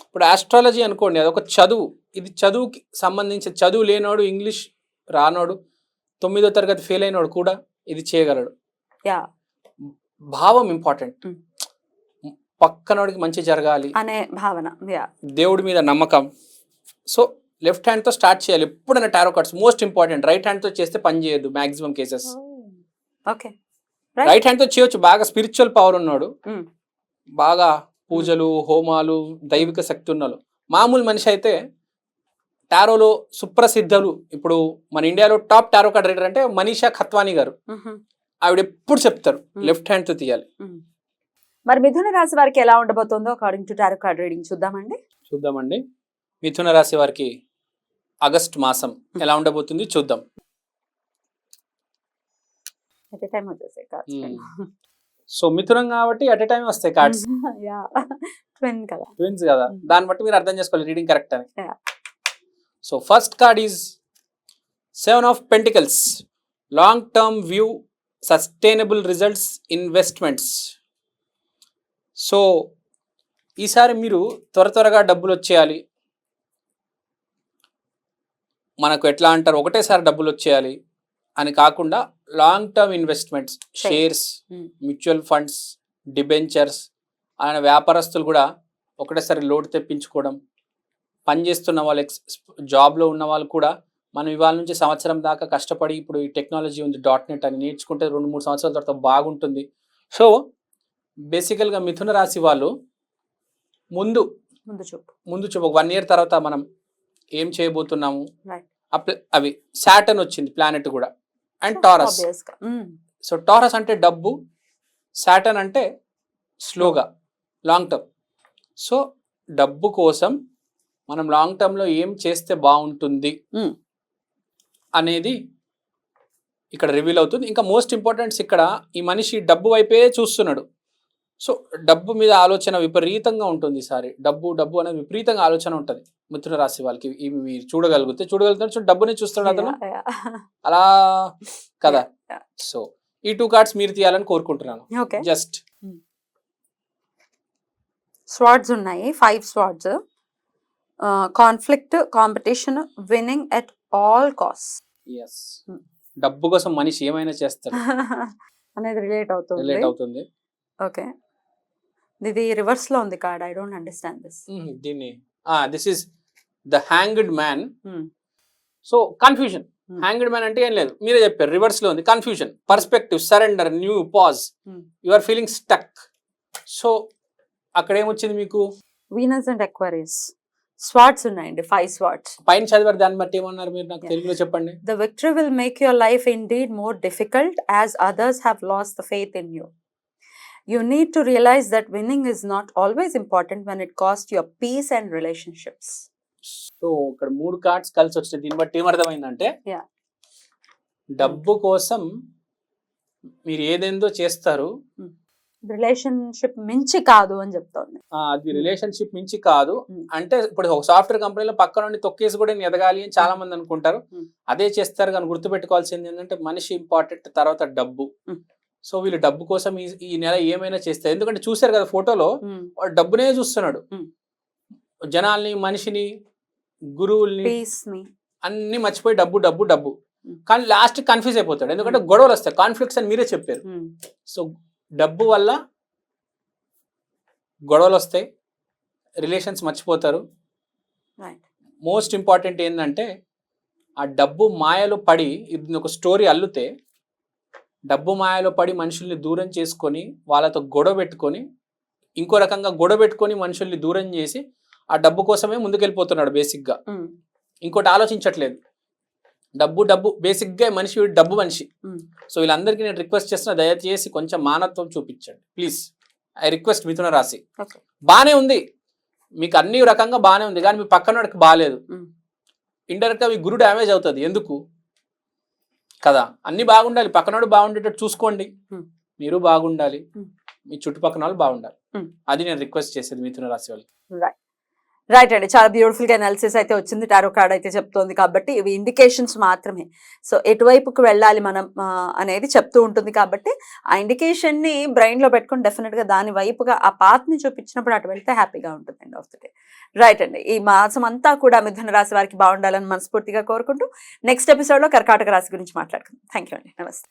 ఇప్పుడు ఆస్ట్రాలజీ అనుకోండి అది ఒక చదువు. ఇది చదువుకి సంబంధించి చదువు లేనోడు ఇంగ్లీష్ రానోడు తొమ్మిదో తరగతి ఫెయిల్ అయినోడు కూడా ఇది చేయగలడు. యా. భావం ఇంపార్టెంట్. పక్కనోడికి మంచి జరగాలి. అనే భావన. యా. దేవుడి మీద నమ్మకం. సో లెఫ్ట్ హ్యాండ్తో స్టార్ట్ చేయాలి. ఎప్పుడైనా tarot cards most important right హ్యాండ్తో చేస్తే పని చేయదు మాక్సిమం కేసెస్ ఓకే. రైట్ హ్యాండ్తో చేయొచ్చు. బాగా స్పిరిచువల్ పవర్ ఉన్నాడు. బాగా పూజలు హోమాలు దైవిక శక్తి ఉన్నాడు మామూలు మనిషి అయితే టారోలో సుప్రసిద్ధులు. ఇప్పుడు మన ఇండియాలో టాప్ టారో కార్డ్ రీడర్ అంటే మనీషా ఖత్వానీ గారు. ఆవిడ ఎప్పుడు చెప్తారు. లెఫ్ట్ హ్యాండ్తో తీయాలి. మరి మిథున రాశి వారికి ఎలా ఉండబోతుందో according to tarot card reading చూద్దామండి. చూద్దామండి. మిథున రాశి వారికి ఆగస్ట్ మాసం ఎలా ఉండబోతుంది చూద్దాం. అయితే టైం వచ్చేసాయి. సో మిథునం కాబట్టి అట్ ఎ టైం వస్తాయి కార్డ్స్ ట్విన్ కదా. ట్విన్స్ కదా. Mm. దాన్ని బట్టి మీరు అర్థం చేసుకోవాలి రీడింగ్ కరెక్ట్ అని. So first card is seven of pentacles long term view sustainable results investments so ఈసారి మీరు త్వర త్వరగా డబ్బులు వచ్చేయాలి. మనకు ఎట్లా అంటారు? ఒకటేసారి డబ్బులు వచ్చేయాలి. అని కాకుండా long term investments. Shares. Mutual funds debentures ఆయన వ్యాపారస్తులు కూడా ఒకటేసారి లోడ్ తెప్పించుకోవడం పనిచేస్తున్న వాళ్ళు ఎక్స్ జాబ్లో ఉన్న వాళ్ళు కూడా మనం ఇవాళ నుంచి సంవత్సరం దాకా కష్టపడి ఇప్పుడు ఈ టెక్నాలజీ ఉంది డాట్ నెట్ అని నేర్చుకుంటే రెండు మూడు సంవత్సరాల తర్వాత బాగుంటుంది సో బేసికల్గా మిథున రాశి వాళ్ళు ముందు ముందు చూపు ముందు ఒక వన్ ఇయర్ తర్వాత మనం ఏం చేయబోతున్నాము అవి సాటర్న్ వచ్చింది ప్లానెట్ కూడా. And taurus. సో టారస్ అంటే డబ్బు సాటర్న్ అంటే స్లోగా లాంగ్ టర్మ్ సో డబ్బు కోసం మనం లాంగ్ టర్మ్లో ఏం చేస్తే బాగుంటుంది Hmm. అనేది ఇక్కడ రివీల్ అవుతుంది. ఇంకా మోస్ట్ ఇంపార్టెంట్స్ ఇక్కడ ఈ మనిషి డబ్బు వైపే చూస్తున్నాడు. సో డబ్బు మీద ఆలోచన విపరీతంగా ఉంటుంది ఈసారి. డబ్బు డబ్బు అనేది విపరీతంగా ఆలోచన ఉంటుంది. మిథున రాశి వాళ్ళకి ఇవి మీరు చూడగలిగితే చూడగలుగుతారు. సో డబ్బుని చూస్తాడు అతను. అలా కదా. సో ఈ టూ కార్డ్స్ మీరు తీయాలని కోరుకుంటున్నాను. ఓకే. జస్ట్ స్వార్డ్స్ ఉన్నాయి. Five swords conflict competition winning at all cost yes Hmm. డబ్బు కోసం మనిషి ఏమైనా చేస్తాడు. అనేది రిలేట్ అవుతుంది. రిలేట్ అవుతుంది. ఓకే. ఇది రివర్స్లో ఉంది card I don't understand this Hmm, దీన్ని. This is the hanged man Hmm. So confusion Hmm. Hanged man అంటే ఏం లేదు మీరే చెప్పారు రివర్స్లో ఉంది confusion perspective surrender new pause Hmm. You are feeling stuck so అక్కడ ఏమొచ్చింది మీకు వీనస్ అండ్ ఎక్వరీస్ స్వార్డ్స్ ఉన్నాయండి ఫైవ్ స్వార్డ్స్ పైన చదివారు దాన్ని బట్టి ఏమన్నారు మీరు నాకు. తెలుగులో చెప్పండి The victory will make your life indeed more difficult as others have lost the faith in you. You need to realize that winning is not always important when it costs your peace and relationships. So ఇక్కడ మూడు cards కలిసి వచ్చినాయి దీన్ని బట్టి ఏమర్థమైందంటే. డబ్బు కోసం మీరు ఏదేందో చేస్తారు. రిలేషన్షిప్ మించి కాదు అని చెప్తోంది. అది రిలేషన్షిప్ మించి కాదు. అంటే ఇప్పుడు ఒక సాఫ్ట్వేర్ కంపెనీలో పక్క నుండి తొక్కేసి కూడా నేను ఎదగాలి అని చాలా మంది అనుకుంటారు. అదే చేస్తారు కానీ గుర్తుపెట్టుకోవాల్సింది ఏంటంటే మనిషి ఇంపార్టెంట్ తర్వాత డబ్బు. సో వీళ్ళు డబ్బు కోసం ఈ నెల ఏమైనా చేస్తారు. ఎందుకంటే చూశారు కదా ఫోటోలో వాడు డబ్బునే చూస్తున్నాడు. జనాల్ని మనిషిని గురువుల్ని అన్ని మర్చిపోయి డబ్బు డబ్బు డబ్బు. కానీ లాస్ట్ కన్ఫ్యూజ్ అయిపోతాడు. ఎందుకంటే గొడవలు వస్తాయి. కాన్ఫ్లిక్ట్స్ అని మీరే చెప్పారు. సో డబ్బు వల్ల గొడవలు వస్తాయి. రిలేషన్స్ మర్చిపోతారు. మోస్ట్ ఇంపార్టెంట్ ఏంటంటే ఆ డబ్బు మాయలో పడి ఇది ఒక స్టోరీ అల్లుతే డబ్బు మాయలో పడి మనుషుల్ని దూరం చేసుకొని వాళ్ళతో గొడవ పెట్టుకొని ఇంకో రకంగా గొడవ పెట్టుకొని మనుషుల్ని దూరం చేసి ఆ డబ్బు కోసమే ముందుకెళ్ళిపోతున్నాడు బేసిక్గా. ఇంకోటి ఆలోచించట్లేదు. డబ్బు డబ్బు బేసిక్గా మనిషి డబ్బు మనిషి. సో వీళ్ళందరికీ నేను రిక్వెస్ట్ చేస్తున్నా దయచేసి కొంచెం మానత్వం చూపించండి. ప్లీజ్. ఐ రిక్వెస్ట్ మిథున రాశి. బానే ఉంది. మీకు అన్ని రకంగా బానే ఉంది కానీ మీ పక్కన వాడికి బాగాలేదు Mm. ఇండైరెక్ట్గా మీ గురు డ్యామేజ్ అవుతుంది. ఎందుకు? కదా అన్ని బాగుండాలి. పక్కనోడు బాగుండేటట్టు చూసుకోండి. మీరు బాగుండాలి. మీ చుట్టుపక్కల వాళ్ళు బాగుండాలి. అది నేను రిక్వెస్ట్ చేసేది మిథున రాశి వాళ్ళకి. రైట్ అండి. చాలా బ్యూటిఫుల్గా అనాలిసిస్ అయితే వచ్చింది. టారో కార్డ్ అయితే చెప్తోంది కాబట్టి ఇవి ఇండికేషన్స్ మాత్రమే. సో ఎటువైపుకు వెళ్ళాలి మనం అనేది చెప్తూ ఉంటుంది కాబట్టి ఆ ఇండికేషన్ని బ్రెయిన్లో పెట్టుకొని డెఫినెట్గా దాని వైపుగా ఆ పాత్ని చూపించినప్పుడు అటు వెళ్తే హ్యాపీగా ఉంటుంది end of the day right అండి. ఈ మాసం అంతా కూడా మిథున రాశి వారికి బాగుండాలని మనస్ఫూర్తిగా కోరుకుంటూ నెక్స్ట్ ఎపిసోడ్లో కర్కాటక రాశి గురించి మాట్లాడుకుందాం. థ్యాంక్ యూ అండి. నమస్తే.